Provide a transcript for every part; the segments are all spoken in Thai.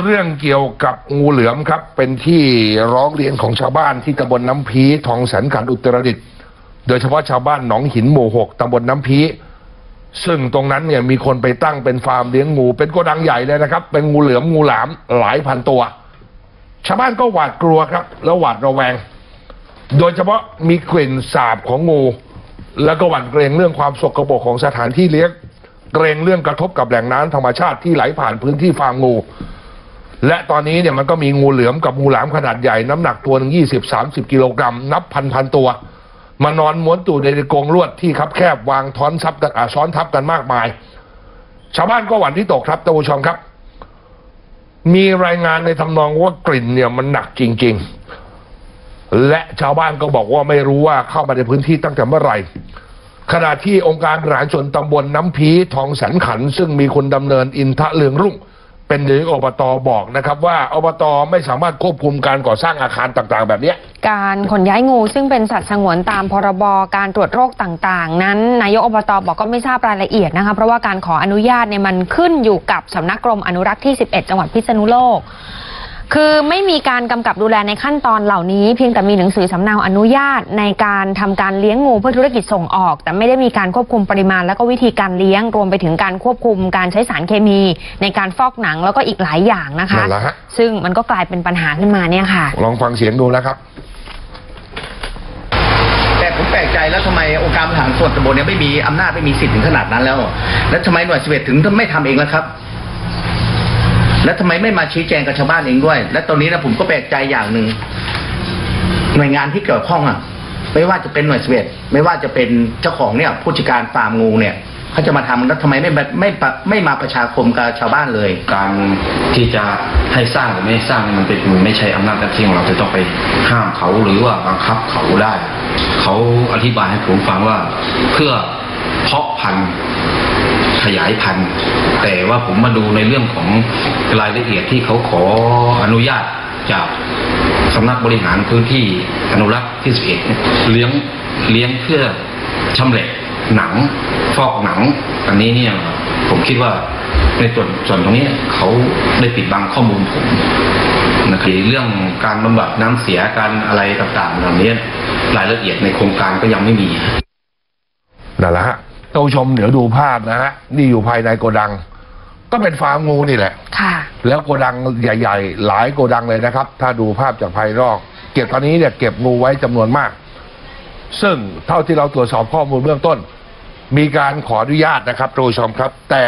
เรื่องเกี่ยวกับงูเหลือมครับ เป็นที่ร้องเรียนของชาวบ้านที่ตำบลน้ำพีทองแสนขันอุตรดิตถ์โดยเฉพาะชาวบ้านหนองหินหมู่หกตำบลน้ำพีซึ่งตรงนั้นเนี่ยมีคนไปตั้งเป็นฟาร์มเลี้ยงงู เป็นโกดังใหญ่เลยนะครับ เป็นงูเหลือมงูหลามหลายพันตัว ชาวบ้านก็หวาดกลัวครับ แล้วหวาดระแวง โดยเฉพาะมีกลิ่นสาบของงู แล้วก็หวั่นเกรงเรื่องความสกปรกของสถานที่เลี้ยงเกรงเรื่องกระทบกับแหล่งน้ำธรรมชาติที่ไหลผ่านพื้นที่ฟาร์มงู และตอนนี้เนี่ยมันก็มีงูเหลือมกับงูหลามขนาดใหญ่น้ำหนักตัวหนึ่งยี่สิบสามสิบกิโลกรัมนับพันพันตัว มานอนม้วนตูดในกรงลวดที่คับแคบวางท้อนทับกันอ่าซ้อนทับกันมากมาย ชาวบ้านก็หวั่นที่ตกครับท่านผู้ชมครับ มีรายงานในทำนองว่ากลิ่นเนี่ยมันหนักจริง ๆ และชาวบ้านก็บอกว่าไม่รู้ว่าเข้ามาในพื้นที่ตั้งแต่เมื่อไหร่ขณะที่องค์การบริหารส่วนตำบลน้ำพีทองแสนขัน ซึ่งมีคนดำเนินอินทะเลืองรุ่ง เป็นหรืออบตบอกนะครับ ว่าอบตไม่สามารถควบคุมการก่อสร้างอาคารต่างๆ แบบเนี้ย การขนย้ายงูซึ่งเป็นสัตว์สงวนตามพรบการตรวจโรคต่างๆ นั้น นายกอบตบอกก็ไม่ทราบรายละเอียดนะคะเพราะว่าการขออนุญาตเนี่ยมันขึ้นอยู่กับสำนักกรมอนุรักษ์ที่ 11 จังหวัดพิษณุโลก คือไม่มีการกำกับดูแลในขั้นตอนเหล่านี้ เพียงแต่มีหนังสือสำเนาอนุญาตในการทำการเลี้ยงงูเพื่อธุรกิจส่งออก แต่ไม่ได้มีการควบคุมปริมาณ และก็วิธีการเลี้ยงรวมไปถึงการควบคุมการใช้สารเคมี ในการฟอกหนังแล้วก็อีกหลายอย่างนะคะ นั่นแหละฮะ ซึ่งมันก็กลายเป็นปัญหาขึ้นมาเนี่ยค่ะ ลองฟังเสียงดูนะครับ แต่ผมแปลกใจแล้วทำไมองค์การบริหารส่วนตำบลเนี่ยไม่มีอำนาจไม่มีสิทธิ์ถึงขนาดนั้นแล้ว แล้วทำไมหน่วยสิเถึงไม่ทำเองล่ะครับ แล้วทำไมไม่มาชี้แจงกับชาวบ้านเองด้วย และตอนนี้นะผมก็แปลกใจอย่างหนึ่งหน่วยงานที่เกี่ยวข้องอะ ไม่ว่าจะเป็นหน่วยสเวตไม่ว่าจะเป็นเจ้าของเนี่ย ผู้จัดการฟาร์มงูเนี่ยเขาจะมาทำแล้วทำไมไม่ไม่ไม่ไม่มาประชาคมกับชาวบ้านเลย การที่จะให้สร้างหรือไม่สร้างนี่มันเป็นมันไม่ใช่อำนาจหน้าที่ของเราจะต้องไปห้ามเขาหรือว่าบังคับเขาได้ เขาอธิบายให้ผมฟังว่าเพื่อเพาะพันธุ์ขยายพันธุ์ แต่ว่าผมมาดูในเรื่องของรายละเอียดที่เขาขออนุญาตจากสำนักบริหารพื้นที่อนุรักษ์ที่สิบเอ็ดเลี้ยงเลี้ยงเพื่อชำแหละหนังฟอกหนัง อันนี้เนี่ยผมคิดว่าในส่วนส่วนตรงนี้เขาได้ปิดบังข้อมูลผมนะครับเรื่องการบำบัดน้ำเสียการอะไรต่างๆเหล่านี้รายละเอียดในโครงการก็ยังไม่มีนั่นแหละฮะท่านผู้ชมเดี๋ยวดูภาพนะฮะนี่อยู่ภายในโกดัง ก็เป็นฟาร์มงูนี่แหละ ค่ะ แล้วโกดังใหญ่ ๆ หลายโกดังเลยนะครับ ถ้าดูภาพจากภายนอก เก็บตอนนี้เนี่ยเก็บงูไว้จำนวนมาก ซึ่งเท่าที่เราตรวจสอบข้อมูลเบื้องต้น มีการขออนุญาตนะครับท่านผู้ชมครับ แต่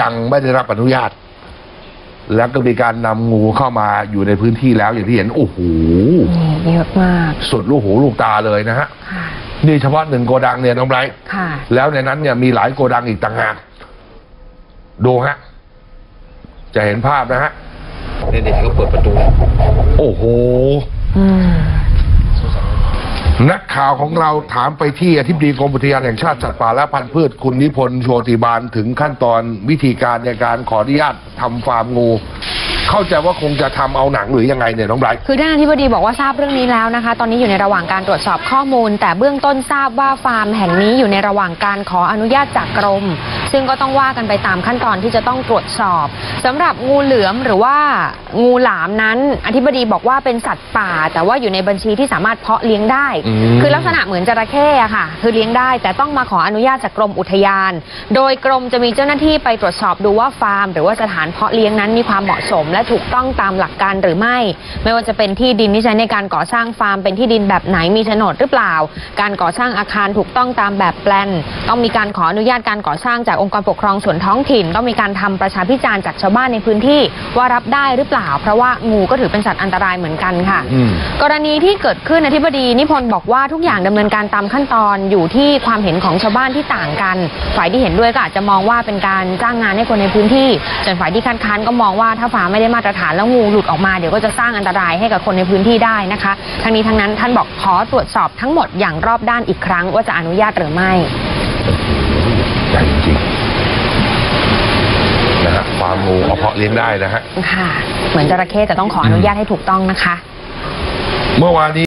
ยังไม่ได้รับอนุญาต แล้วก็มีการนำงูเข้ามาอยู่ในพื้นที่แล้วอย่างที่เห็นโอ้โหนี่เยอะมากสุดลูกหูลูกตาเลยนะฮะค่ะ นี่เฉพาะหนึ่งโกดังเนี่ยน้องไบรท์ค่ะ แล้วในนั้นเนี่ยมีหลายโกดังอีกต่างหาก ดูฮะ จะเห็นภาพนะฮะเด็กๆก็เปิดประตู โอ้โหอืมนักข่าวของเราถามไปที่อธิบดีกรมอุทยานแห่งชาติสัตว์ป่าและพันธุ์พืชคุณนิพนธ์โชติบาลถึงขั้นตอนวิธีการในการขออนุญาตทำฟาร์มงู เข้าใจว่าคงจะทำเอาหนังหรือยังไงเนี่ยน้องไบรท์คือท่านอธิบดีบอกว่าทราบเรื่องนี้แล้วนะคะ ตอนนี้อยู่ในระหว่างการตรวจสอบข้อมูล แต่เบื้องต้นทราบว่าฟาร์มแห่งนี้อยู่ในระหว่างการขออนุญาตจากกรม ซึ่งก็ต้องว่ากันไปตามขั้นตอนที่จะต้องตรวจสอบสำหรับงูเหลือมหรือว่างูหลามนั้น อธิบดีบอกว่าเป็นสัตว์ป่า แต่ว่าอยู่ในบัญชีที่สามารถเพาะเลี้ยงได้อืมคือลักษณะเหมือนจระเข้อะค่ะ คือเลี้ยงได้ แต่ต้องมาขออนุญาตจากกรมอุทยาน โดยกรมจะมีเจ้าหน้าที่ไปตรวจสอบดูว่าฟาร์ม หรือว่าสถานเพาะเลี้ยงนั้นมีความเหมาะสมและถูกต้องตามหลักการหรือไม่ ไม่ว่าจะเป็นที่ดินที่ใช้ในการก่อสร้างฟาร์มเป็นที่ดินแบบไหนมีโฉนดหรือเปล่า การก่อสร้างอาคารถูกต้องตามแบบแปลน ต้องมีการขออนุญาตการก่อสร้างจากองค์กรปกครองส่วนท้องถิ่น ต้องมีการทำประชาพิจารณ์จากชาวบ้านในพื้นที่ว่ารับได้หรือเปล่า เพราะว่างูก็ถือเป็นสัตว์อันตรายเหมือนกันค่ะอืมกรณีที่เกิดขึ้นอธิบดีนิพนธ์บอกว่าทุกอย่างดำเนินการตามขั้นตอนอยู่ที่ความเห็นของชาวบ้านที่ต่างกัน ฝ่ายที่เห็นด้วยก็อาจจะมองว่าเป็นการจ้างงานให้คนในพื้นที่ส่วนฝ่ายที่คัดค้านก็มองว่าถ้าฟาร์มไม่ได้มาตรฐานแล้วงูหลุดออกมาเดี๋ยวก็จะสร้างอันตรายให้กับคนในพื้นที่ได้นะคะ ทั้งนี้ทั้งนั้นท่านบอกขอตรวจสอบทั้งหมดอย่างรอบด้านอีกครั้งว่าจะอนุญาตหรือไม่ใหญ่จริงนะฮะฟาร์มงูเอาเพาะเลี้ยงได้นะฮะค่ะ เหมือนจระเข้แต่ต้องขออนุญาตให้ถูกต้องนะคะ เมื่อวานนี้